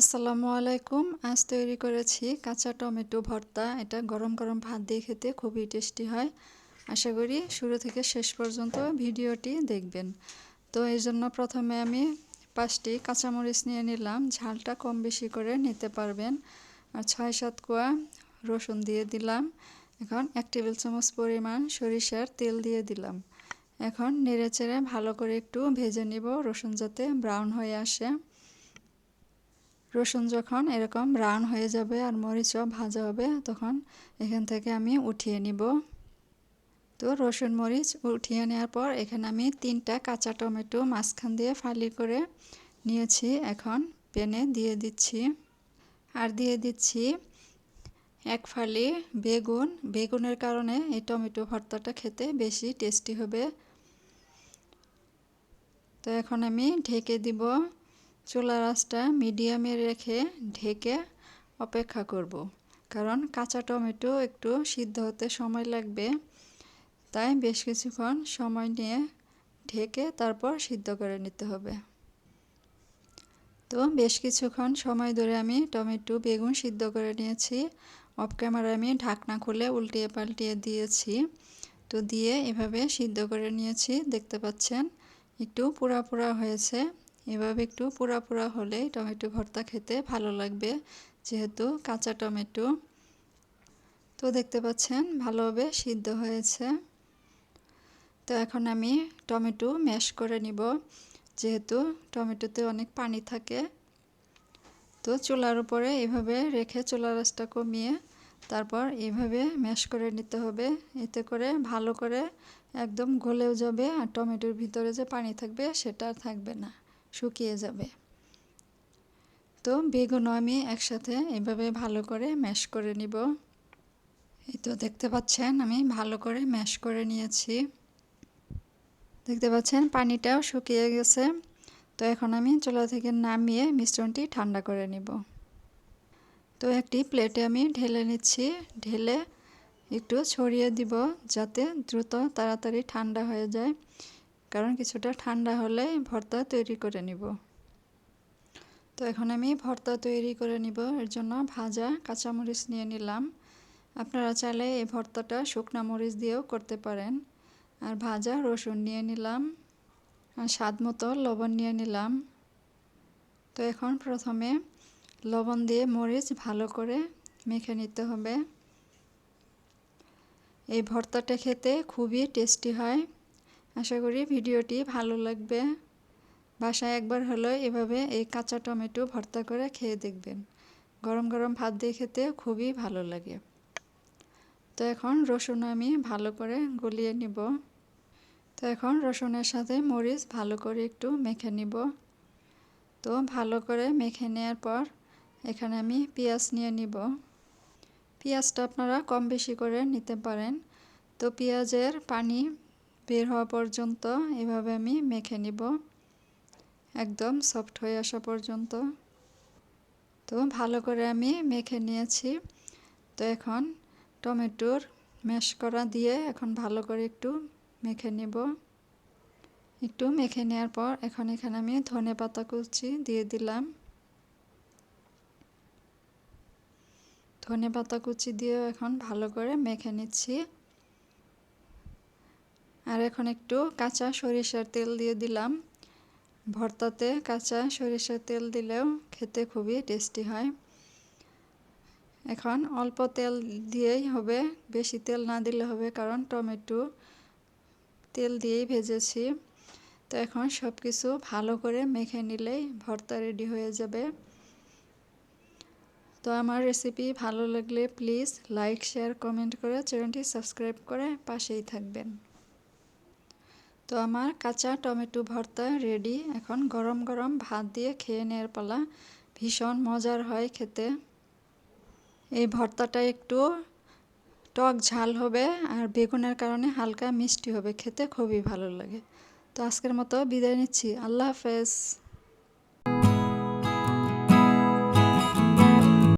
আসসালামু আলাইকুম। আজ তৈরি করেছি কাঁচা টমেটো ভর্তা। এটা গরম গরম ভাত দিয়ে খেতে খুবই টেস্টি হয়। আশা করি শুরু থেকে শেষ পর্যন্ত ভিডিওটি দেখবেন। তো এই জন্য প্রথমে আমি পাঁচটি কাঁচামরিচ নিয়ে নিলাম। ঝালটা কম বেশি করে নিতে পারবেন। আর ছয় সাত কোয়া রসুন দিয়ে দিলাম। এখন এক টেবিল চামচ পরিমাণ সরিষার তেল দিয়ে দিলাম। এখন নেড়ে চেড়ে ভালো করে একটু ভেজে নিব। রসুন যাতে ব্রাউন হয়ে আসে। রসুন যখন এরকম ব্রাউন হয়ে যাবে আর মরিচও ভাজা হবে, তখন এখান থেকে আমি উঠিয়ে নিব। তো রসুন, মরিচ উঠিয়ে নেওয়ার পর এখানে আমি তিনটা কাঁচা টমেটো মাঝখান দিয়ে ফালি করে নিয়েছি, এখন পেনে দিয়ে দিচ্ছি। আর দিয়ে দিচ্ছি এক ফালি বেগুন। বেগুনের কারণে এই টমেটো ভর্তাটা খেতে বেশি টেস্টি হবে। তো এখন আমি ঢেকে দিব। চুলার আঁচটা মিডিয়ামে রেখে ঢেকে অপেক্ষা করব। কারণ কাঁচা টমেটো একটু সিদ্ধ হতে সময় লাগবে, তাই বেশ কিছুক্ষণ সময় নিয়ে ঢেকে তারপর সিদ্ধ করে নিতে হবে। তো বেশ কিছুক্ষণ সময় ধরে আমি টমেটো, বেগুন সিদ্ধ করে নিয়েছি। অফ ক্যামেরা আমি ঢাকনা খুলে উল্টিয়ে পাল্টিয়ে দিয়েছি। তো দিয়ে এভাবে সিদ্ধ করে নিয়েছি, দেখতে পাচ্ছেন? একটু পুরা পুরা হয়েছে। এভাবে একটু পোড়া পোড়া হলেই টমেটো ভর্তা খেতে ভালো লাগবে, যেহেতু কাঁচা টমেটো। তো দেখতে পাচ্ছেন ভালোভাবে সিদ্ধ হয়েছে। তো এখন আমি টমেটো ম্যাশ করে নিব, যেহেতু টমেটোতে অনেক পানি থাকে। তো চুলার উপরে এভাবে রেখে চুলার রাসটা কমিয়ে তারপর এভাবে ম্যাশ করে নিতে হবে। এতে করে ভালো করে একদম গলেও যাবে আর টমেটোর ভিতরে যে পানি থাকবে সেটা থাকবে না। শুকিয়ে যাবে। তো বেগুনও আমি একসাথে এভাবে ভালো করে ম্যাশ করে নিব। এই তো দেখতে পাচ্ছেন, আমি ভালো করে ম্যাশ করে নিয়েছি। দেখতে পাচ্ছেন, পানিটাও শুকিয়ে গেছে। তো এখন আমি চুলা থেকে নামিয়ে মিশ্রণটি ঠান্ডা করে নিব। তো একটি প্লেটে আমি ঢেলে নিচ্ছি। ঢেলে একটু ছড়িয়ে দিব যাতে দ্রুত তাড়াতাড়ি ঠান্ডা হয়ে যায়। কারণ কিছুটা ঠান্ডা হলে ভর্তা তৈরি করে নিব। তো এখন আমি ভর্তা তৈরি করে নিব। এর জন্য ভাজা কাঁচামরিচ নিয়ে নিলাম। আপনারা চাইলে এই ভর্তাটা শুকনা মরিচ দিয়েও করতে পারেন। আর ভাজা রসুন নিয়ে নিলাম। আর স্বাদ মতো লবণ নিয়ে নিলাম। তো এখন প্রথমে লবণ দিয়ে মরিচ ভালো করে মেখে নিতে হবে। এই ভর্তাটা খেতে খুবই টেস্টি হয়। আশা করি ভিডিওটি ভালো লাগবে। বাসায় একবার হলো এভাবে এই কাঁচা টমেটো ভর্তা করে খেয়ে দেখবেন। গরম গরম ভাত দিয়ে খেতে খুবই ভালো লাগে। তো এখন রসুন আমি ভালো করে গলিয়ে নিব। তো এখন রসুনের সাথে মরিচ ভালো করে একটু মেখে নিব। তো ভালো করে মেখে নেওয়ার পর এখানে আমি পেঁয়াজ নিয়ে নিব। পেঁয়াজটা আপনারা কম বেশি করে নিতে পারেন। তো পেঁয়াজের পানি বের হওয়া পর্যন্ত এভাবে আমি মেখে নিব। একদম সফট হয়ে আসা পর্যন্ত। তো ভালো করে আমি মেখে নিয়েছি। তো এখন টমেটোর ম্যাশ করা দিয়ে এখন ভালো করে একটু মেখে নিব। একটু মেখে নেওয়ার পর এখন এখানে আমি ধনে পাতা কুচি দিয়ে দিলাম। ধনে পাতা কুচি দিয়েও এখন ভালো করে মেখে নিচ্ছি। আর এখন একটু কাঁচা সরিষার তেল দিয়ে দিলাম। ভর্তাতে কাঁচা সরিষার তেল দিলেও খেতে খুবই টেস্টি হয়। এখন অল্প তেল দিয়েই হবে, বেশি তেল না দিলে হবে কারণ টমেটো তেল দিয়েই ভেজেছি। তো এখন সব কিছু ভালো করে মেখে নিলেই ভর্তা রেডি হয়ে যাবে। তো আমার রেসিপি ভালো লাগলে প্লিজ লাইক শেয়ার কমেন্ট করে চ্যানেলটি সাবস্ক্রাইব করে পাশেই থাকবেন। তো আমার কাঁচা টমেটো ভর্তা রেডি এখন গরম গরম ভাত দিয়ে খেয়ে নেওয়ার পালা। ভীষণ মজার হয় খেতে। এই ভর্তাটা একটু টক ঝাল হবে আর বেগুনের কারণে হালকা মিষ্টি হবে। খেতে খুবই ভালো লাগে। তো আজকের মতো বিদায় নিচ্ছি। আল্লাহ হাফেজ।